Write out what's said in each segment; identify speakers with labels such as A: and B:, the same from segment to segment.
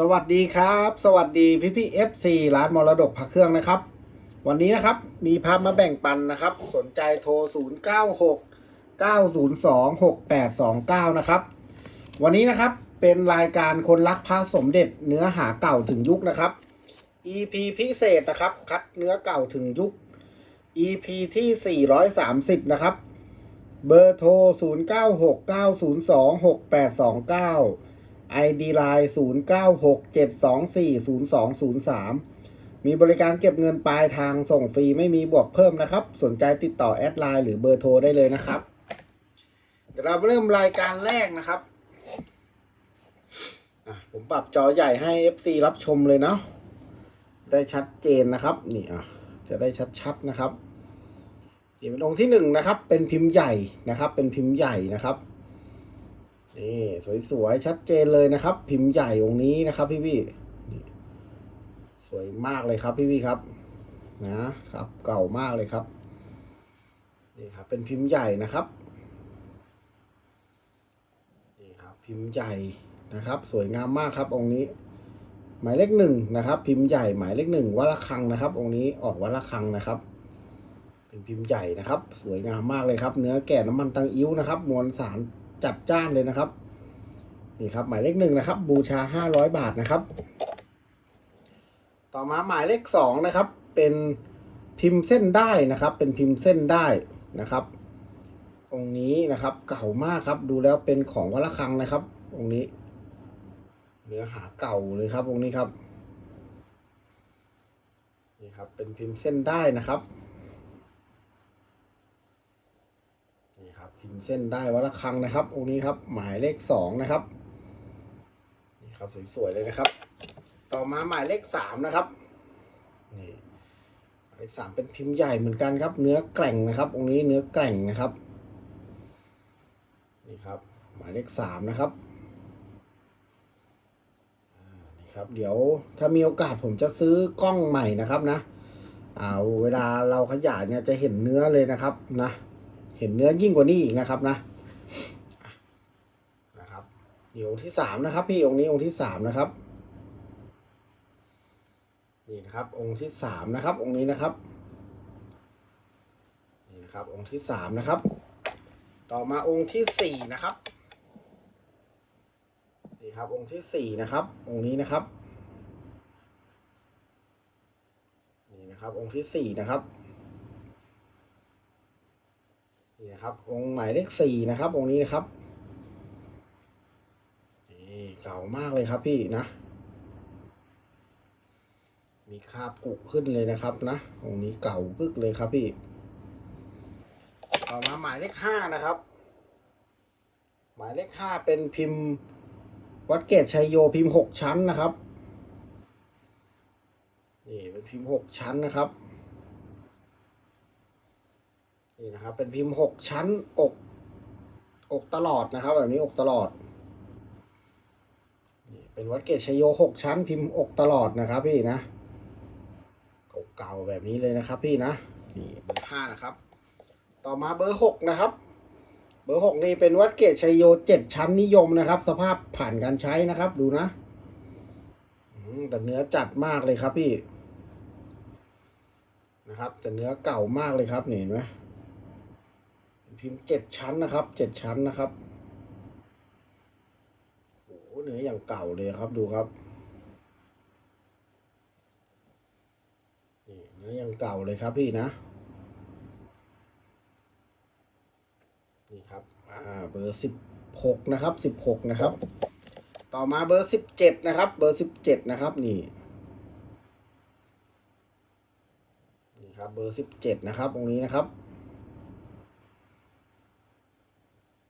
A: สวัสดีครับ สวัสดีพี่พี่เอฟซีร้านมรดกพระเครื่องนะครับ วันนี้นะครับมีภาพมาแบ่งปันนะครับ สนใจโทร 0 9 6 9 0 2 6 8 2 9 นะครับ วันนี้นะครับเป็นรายการคนรักพระสมเด็จเนื้อหาเก่าถึงยุคนะครับ EP พิเศษนะครับ คัดเนื้อเก่าถึงยุค EP ที่ 430 นะครับ เบอร์โทร 0 9 6 9 0 2 6 8 2 9 ID Line 0 9 6 7 2 4 0 2 0 3 มีบริการเก็บเงินปลายทางส่งฟรีไม่มีบวกเพิ่มนะครับ สนใจติดต่อแอดไลน์หรือเบอร์โทรได้เลยนะครับ เดี๋ยวเราเริ่มรายการแรกนะครับ ผมปรับจอใหญ่ให้ FC รับชมเลยเนาะ ได้ชัดเจนนะครับ นี่อะ จะได้ชัดๆนะครับนี่เป็นองค์ที่หนึ่งนะครับ เป็นพิมพ์ใหญ่นะครับ เป็นพิมพ์ใหญ่นะครับ นี่สวยๆชัดเจนเลยนะครับ พิมพ์ใหญ่องค์นี้นะครับพี่พี่นี่สวยมากเลยครับพี่พี่ครับ นะครับ เก่ามากเลยครับนี่ครับ เป็นพิมพ์ใหญ่นะครับนี่ครับ พิมพ์ใหญ่นะครับ สวยงามมากครับองค์นี้ หมายเลขหนึ่งนะครับ พิมพ์ใหญ่หมายเลขหนึ่งวัดระฆังนะครับ องค์นี้ออกวัดระฆังนะครับเป็นพิมพ์ใหญ่นะครับ สวยงามมากเลยครับ เนื้อแก่น้ำมันตังอิ้วนะครับ มวลสาร จัดจ้านเลยนะครับ นี่ครับ หมายเลขหนึ่งนะครับ บูชาห้าร้อยบาทนะครับ ต่อมาหมายเลขสองนะครับ เป็นพิมพ์เส้นได้นะครับ เป็นพิมพ์เส้นได้นะครับ องค์นี้นะครับ เก่ามากครับ ดูแล้วเป็นของวัดระฆังนะครับ องค์นี้ เนื้อหาเก่าเลยครับ องค์นี้ครับ นี่ครับ เป็นพิมพ์เส้นได้นะครับ นี่ครับ พิมพ์เส้นได้วัดระฆังนะครับองค์นี้ครับหมายเลขสองนะครับนี่ครับสวยๆเลยนะครับ ต่อมาหมายเลขสามนะครับนี่หมายเลขสามเป็นพิมพ์ใหญ่เหมือนกันครับ เนื้อแกร่งนะครับองค์นี้เนื้อแกร่งนะครับนี่ครับ หมายเลขสามนะครับนี่ครับ เดี๋ยวถ้ามีโอกาสผมจะซื้อกล้องใหม่นะครับนะเอาเวลาเราขยายเนี่ยจะเห็นเนื้อเลยนะครับนะ เห็นเนื้อยิ่งกว่านี้อีกนะครับนะนะครับนี่องค์ที่สามนะครับ พี่องค์นี้องค์ที่สามนะครับนี่นะครับองค์ที่สามนะครับ องค์นี้นะครับนี่นะครับ องค์ที่สามนะครับ ต่อมาองค์ที่สี่นะครับนี่ครับ องค์ที่สี่นะครับ องค์นี้นะครับนี่นะครับ องค์ที่สี่นะครับ นี่นะครับ องค์หมายเลขสี่นะครับ องค์นี้นะครับนี่เก่ามากเลยครับพี่นะ มีคาบกุขึ้นเลยนะครับนะองค์นี้เก่ากึกเลยครับพี่ต่อมาหมายเลขห้านะครับ หมายเลขห้าเป็นพิมพ์วัดเกตชัยโยพิมพ์หกชั้นนะครับนี่เป็นพิมพ์หกชั้นนะครับ นี่นะครับ เป็นพิมพ์หกชั้นอกอกตลอดนะครับ แบบนี้อกตลอดนี่เป็นวัดเกตชยโยหกชั้น พิมพ์อกตลอดนะครับ พี่นะเก่าๆแบบนี้เลยนะครับ พี่นะนี่เบอร์ห้านะครับ ต่อมาเบอร์หกนะครับ เบอร์หกนี่เป็นวัดเกตชยโยเจ็ดชั้นนิยมนะครับ สภาพผ่านการใช้นะครับ ดูนะแต่เนื้อจัดมากเลยครับพี่นะครับแต่เนื้อเก่ามากเลยครับเห็นไหม พิมพ์เจ็ดชั้นนะครับเจ็ดชั้นนะครับโอ้โหเนื้ออย่างเก่าเลยครับดูครับนี่เนื้ออย่างเก่าเลยครับพี่นะ นี่ครับอ่าเบอร์สิบหกนะครับสิบหกนะครับ ต่อมาเบอร์สิบเจ็ดนะครับ เบอร์สิบเจ็ดนะครับนี่นี่ครับเบอร์สิบเจ็ดนะครับตรงนี้นะครับ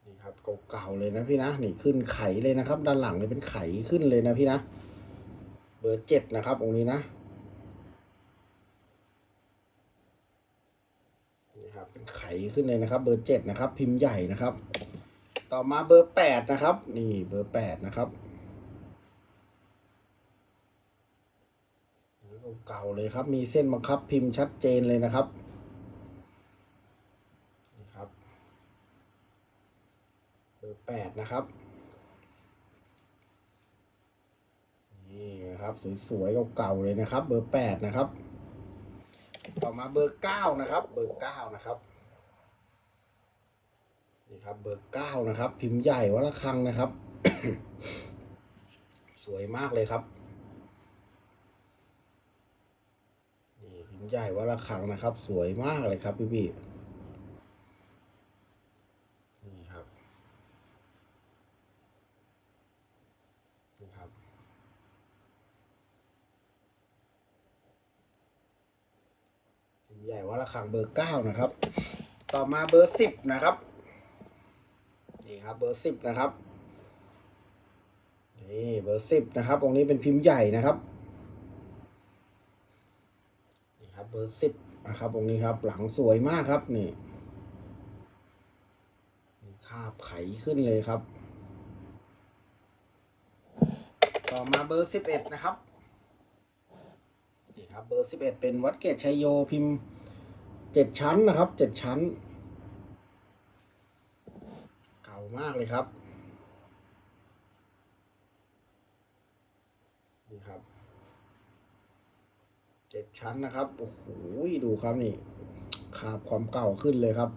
A: นี่ครับ เก่าๆเลยนะพี่นะนี่ขึ้นไขเลยนะครับ ด้านหลังเลยเป็นไขขึ้นเลยนะพี่นะ เบอร์เจ็ดนะครับตรงนี้นะนี่ครับเป็นไขขึ้นเลยนะครับ เบอร์เจ็ดนะครับ พิมพ์ใหญ่นะครับ ต่อมาเบอร์แปดนะครับ นี่เบอร์แปดนะครับเก่าๆเลยครับ มีเส้นบังคับพิมพ์ชัดเจนเลยนะครับนี่ครับ เบ อร์แปดนะครับ นี่นะครับสวยๆเก่าๆเลยนะครับ เบอร์แปดนะครับ ต่อมาเบอร์เก้านะครับ เบอร์เก้านะครับนี่ครับเบอร์เก้านะครับ พิมพ์ใหญ่วัละคังนะครับ สวยมากเลยครับนี่พิมพ์ใหญ่วัละคังนะครับ สวยมากเลยครับพี่พี่นี่ครับ นี่ครับ พิมพ์ ใหญ่วัดละคังเบอร์เก้านะครับ ต่อมาเบอร์สิบนะครับนี่ครับเบอร์สิบนะครับนี่เบอร์สิบนะครับองค์นี้เป็นพิมพ์ใหญ่นะครับนี่ครับเบอร์สิบนะครับองค์นี้ครับหลังสวยมากครับนี่นี่คาบไขขึ้นเลยครับ ต่อมาเบอร์สิบเอ็ดนะครับนี่ครับเบอร์สิบเอ็ดเป็นวัดเกตชัยโยพิมพ์ เจ็ดชั้นนะครับเจ็ดชั้น เก่ามากเลยครับ นี่ครับเจ็ดชั้นนะครับ โอ้โหดูครับนี่คาบความเก่าขึ้นเลยครับ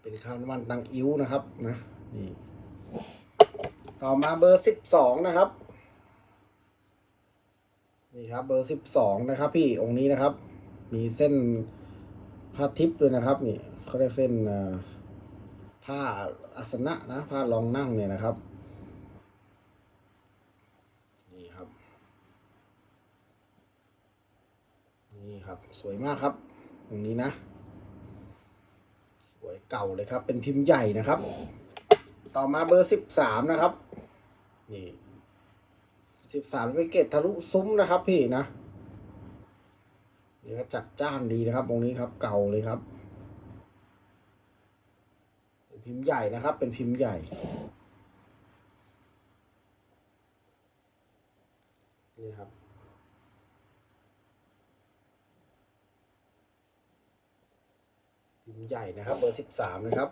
A: เป็นคาน้ำมันตังอิ้วนะครับนะนี่ต่อมาเบอร์สิบสองนะครับ นี่ครับ เบอร์สิบสองนะครับ พี่องค์นี้นะครับ มีเส้น ผ้าทิพย์ด้วยนะครับ นี่เขาเรียกเส้นผ้าอาสนะนะผ้ารองนั่งเนี่ยนะครับนี่ครับ นี่ครับสวยมากครับ ตรงนี้นะ สวยเก่าเลยครับ เป็นพิมพ์ใหญ่นะครับ ต่อมาเบอร์สิบสามนะครับ นี่สิบสามเป็นเกตทะลุซุ้มนะครับพี่นะ นี่ก็จัดจ้านดีนะครับตรงนี้ครับ เก่าเลยครับ เป็นพิมพ์ใหญ่นะครับ เป็นพิมพ์ใหญ่นี่ครับพิมพ์ใหญ่นะครับ เบอร์สิบสามนะครับ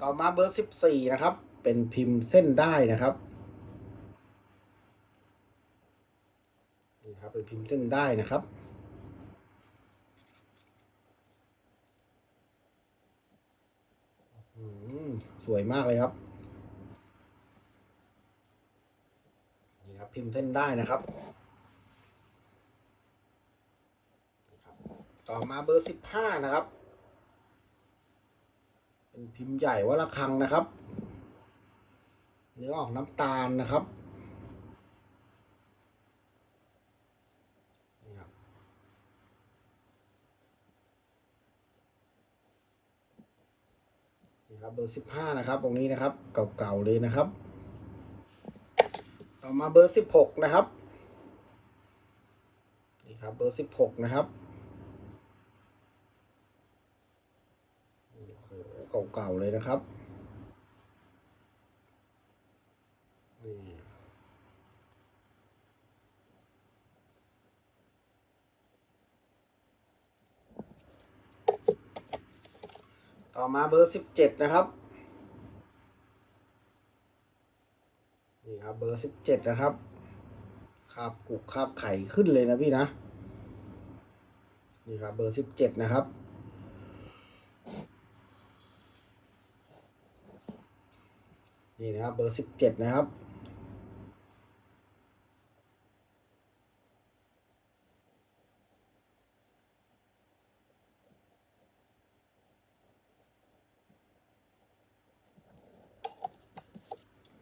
A: ต่อมาเบอร์สิบสี่นะครับ เป็นพิมพ์เส้นได้นะครับนี่ครับเป็นพิมพ์เส้นได้นะครับ อืม สวยมากเลยครับนี่ครับ พิมพ์เส้นได้นะครับ ต่อมาเบอร์สิบห้านะครับ เป็นพิมพ์ใหญ่วัดระฆังนะครับเนื้อออกน้ำตาลนะครับ นี่ครับ ครับเบอร์สิบห้านะครับตรงนี้นะครับ เก่าๆเลยนะครับ ต่อมาเบอร์สิบหกนะครับนี่ครับเบอร์สิบหกนะครับโหเก่าๆเลยนะครับนี่ ต่อมาเบอร์สิบเจ็ดนะครับ นี่ครับเบอร์สิบเจ็ดนะครับคาบกุกคาบไข่ขึ้นเลยนะพี่นะ นี่ครับเบอร์สิบเจ็ดนะครับ นี่นะครับเบอร์สิบเจ็ดนะครับ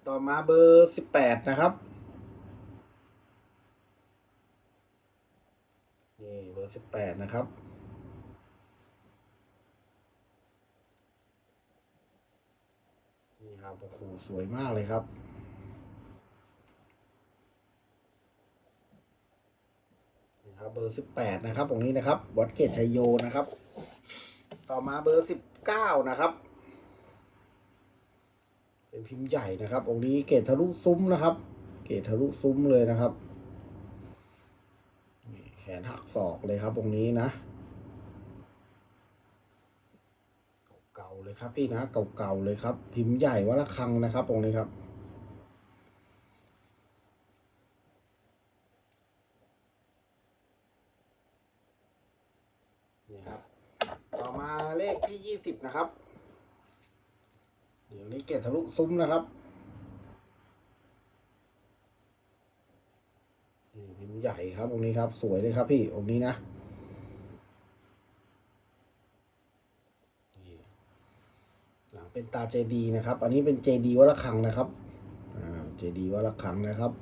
A: ต่อมาเบอร์สิบแปดนะครับ นี่เบอร์สิบแปดนะครับ นี่ครับโอ้โหสวยมากเลยครับนี่ครับเบอร์สิบแปดนะครับตรงนี้นะครับ วัดเกตชัยโยนะครับ ต่อมาเบอร์สิบเก้านะครับ เป็นพิมพ์ใหญ่นะครับ องค์นี้เกตทะลุซุ้มนะครับ เกตทะลุซุ้มเลยนะครับแขนหักศอกเลยครับองค์นี้นะเก่าเลยครับพี่นะเก่าๆเลยครับ พิมพ์ใหญ่วัละคังนะครับองค์นี้ครับนี่ครับ ต่อมาเลขที่ยี่สิบนะครับ เดี๋ยวนี้เกตทะลุซุ้มนะครับนี่พิมพ์ใหญ่ครับองค์นี้ครับ สวยเลยครับพี่องค์นี้นะหลังเป็นตาเจดีนะครับ อันนี้เป็นเจดีวัดระฆังนะครับอ่าเจดีวัดระฆังนะครับ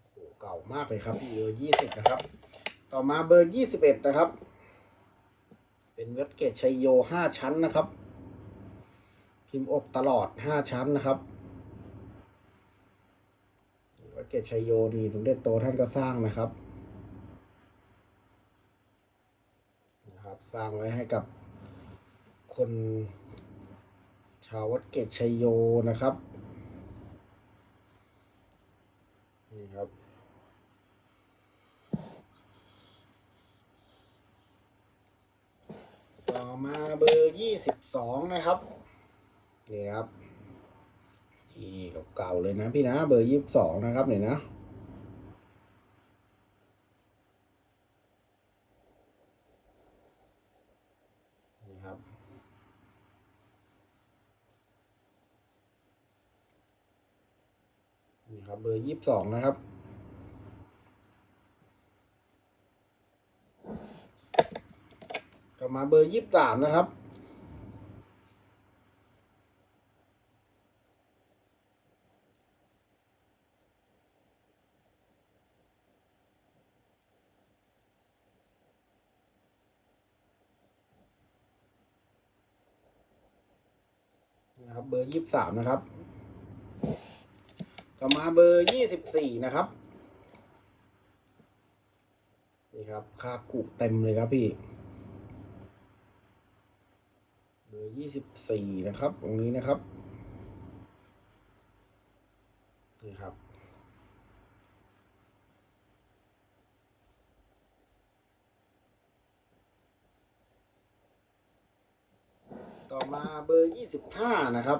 A: โอ้โหเก่า มากเลยครับเบอร์ยี่สิบนะครับ ต่อมาเบอร์ยี่สิบเอ็ดนะครับ เป็นเวทเกตชัยโยห้าชั้นนะครับ พิมพ์อกตลอดห้าชั้นนะครับเวทเกตชัยโยดีสมเด็จโตท่านก็สร้างนะครับนะครับ สร้างไว้ให้กับคนชาววัดเกตชัยโยนะครับ นี่ครับ ต่อมาเบอร์ยี่สิบสองนะครับ นี่ครับนี่เก่าเลยนะพี่นะ เบอร์ยี่สิบสองนะครับเนี่ยนะนี่ครับนี่ครับเบอร์ยี่สิบสองนะครับ ต่อ มาเบอร์ยี่สิบสามนะครับ นะครับ เบอร์ยี่สิบสามนะครับ ต่อมาเบอร์ยี่สิบสี่นะครับ นี่ครับคาบกุเต็มเลยครับพี่ เบ อร์ยี่สิบสี่นะครับ ตรงนี้นะครับ นี่ครับ ต่อมาเบอร์ยี่สิบห้านะครับ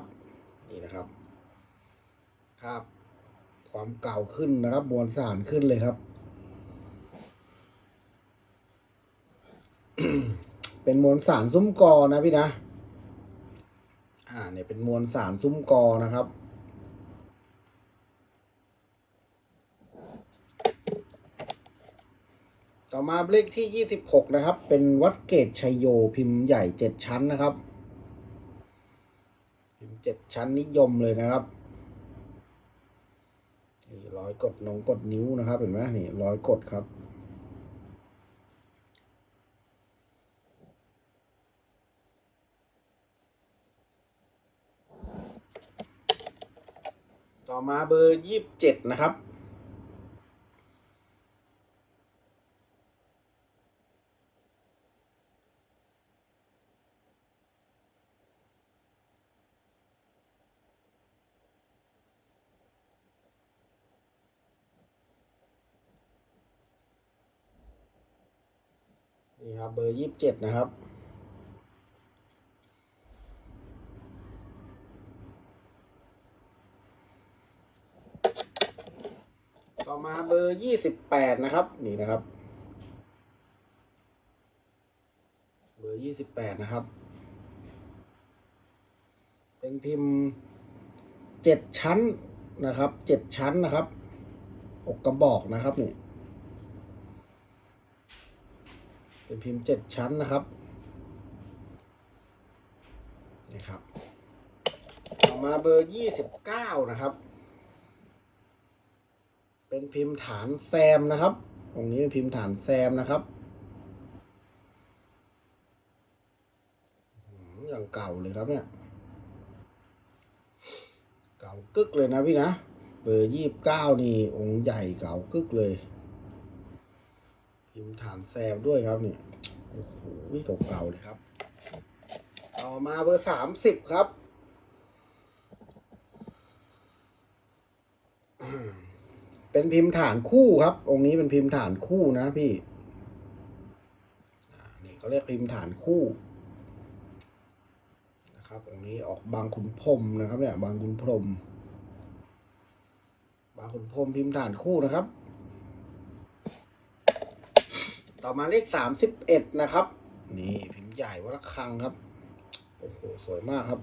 A: นี่นะครับ ครับ ความเก่าขึ้นนะครับมวลสารขึ้นเลยครับเป็นมวลสารซุ้มกอนะพี่นะ อ่าเนี่ยเป็นมวลสารซุ้มกอนะครับ ต่อมาเลขที่ยี่สิบหกนะครับ เป็นวัดเกตชัยโยพิมพ์ใหญ่เจ็ดชั้นนะครับ พิมพ์เจ็ดชั้นนิยมเลยนะครับนี่ร้อยกดนงกดนิ้วนะครับ เห็นไหมนี่ร้อยกดครับ ต่อ มาเบอร์ยี่สิบเจ็ดนะครับ นี่ครับเบอร์ยี่สิบเจ็ดนะครับ ต่อมาเบอ ร์ยี่สิบแปดนะครับ นี่นะครับ เบอร์ยี่สิบแปดนะครับ เป็นพิมพ์เจ็ดชั้นนะครับเจ็ดชั้นนะครับ อกกระบอกนะครับนี่เป็นพิมพ์เจ็ดชั้นนะครับนี่ครับต่อมาเบอร์ยี่สิบเก้านะครับ เป็นพิมพ์ฐานแซมนะครับตรงนี้เป็นพิมพ์ฐานแซมนะครับอย่างเก่าเลยครับเนี่ย เก่ากึกเลยนะพี่นะ เบอร์ยี่สิบเก้านี่องค์ใหญ่เก่ากึกเลย พิมพ์ฐานแซมด้วยครับเนี่ย โอ้โหเก่าๆเลยครับ ต่อมาเบอร์สามสิบครับ เป็นพิมพ์ฐานคู่ครับ องค์นี้เป็นพิมพ์ฐานคู่นะพี่นี่เขาเรียกพิมพ์ฐานคู่นะครับองค์นี้ออกบางขุนพรมนะครับเนี่ยบางขุนพรมบางขุนพรมพิมพ์ฐานคู่นะครับ ต่อมาเลขสามสิบเอ็ดนะครับ นี่พิมพ์ใหญ่วัดระฆังครับ โอ้โหสวยมากครับ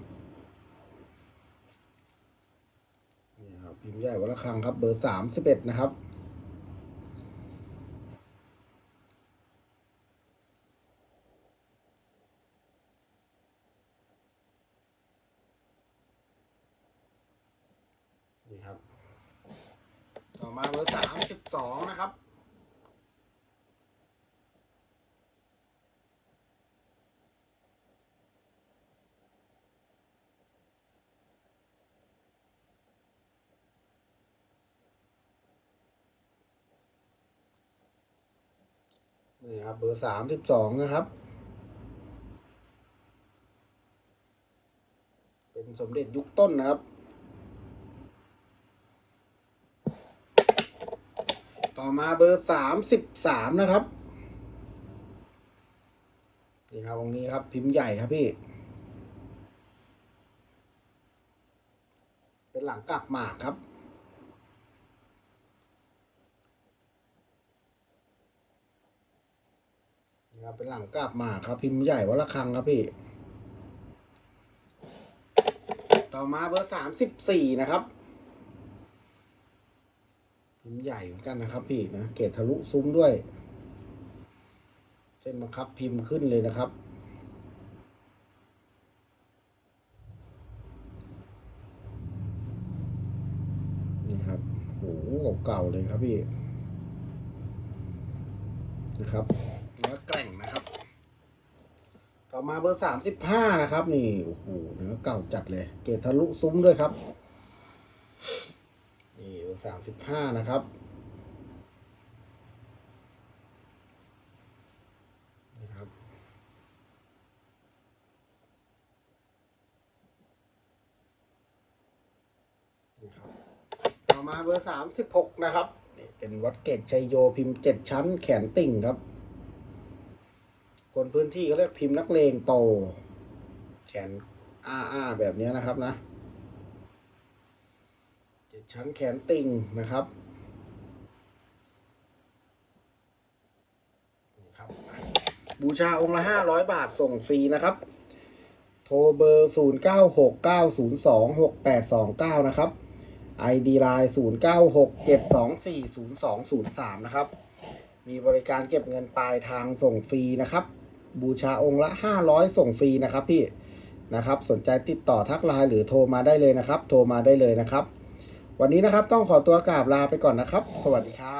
A: นี่ครับ พิมพ์ใหญ่วันละฆังครับ เบอร์สามสิบเอ็ดนะครับ นี่ครับ ต่อมาเบอร์สามสิบสองนะครับ นี่ครับเบอร์สามสิบสองนะครับ เป็นสมเด็จยุคต้นนะครับ ต่อมาเบอร์สามสิบสามนะครับนี่ครับตรงนี้ครับพิมพ์ใหญ่ครับพี่ เป็นหลังกลับหมากครับ ครับเป็นหลังกลับหมากครับ พิมพ์ใหญ่วัดระฆังครับพี่ ต่อมาเบอร์สามสิบสี่นะครับพิมพ์ใหญ่เหมือนกันนะครับพี่นะเกตทะลุซุ้มด้วยเส้นบังคับพิมพ์ขึ้นเลยนะครับนี่ครับโหเก่าเลยครับพี่นะครับ เนื้อแกร่งนะครับ ต่อมาเบอร์สามสิบห้านะครับ นี่โอ้โหเนื้อเก่าจัดเลย เกตทะลุซุ้มด้วยครับ นี่เบอร์สามสิบห้านะครับนะครับต่อมาเบอร์สามสิบหกนะครับนี่เป็นวัดเกตชัยโยพิมพ์เจ็ดชั้นแขนติ่งครับ คนพื้นที่เขาเรียกพิมพ์นักเลงโต แขนอ้าอ้าแบบนี้นะครับนะเจ็ดชั้นแขนติ่งนะครับบูชาองค์ละห้าร้อยบาทส่งฟรีนะครับ โทรเบอร์ศูนย์เก้าหกเก้าศูนย์สองหกแปดสองเก้านะครับ ID ไลน์ศูนย์เก้าหกเจ็ดสองสี่ศูนย์สองศูนย์สามนะครับ มีบริการเก็บเงินปลายทางส่งฟรีนะครับ บูชาองค์ละห้าร้อยส่งฟรีนะครับพี่นะครับ สนใจติดต่อทักไลน์หรือโทรมาได้เลยนะครับ โทรมาได้เลยนะครับ วันนี้นะครับต้องขอตัวกราบลาไปก่อนนะครับ สวัสดีครับ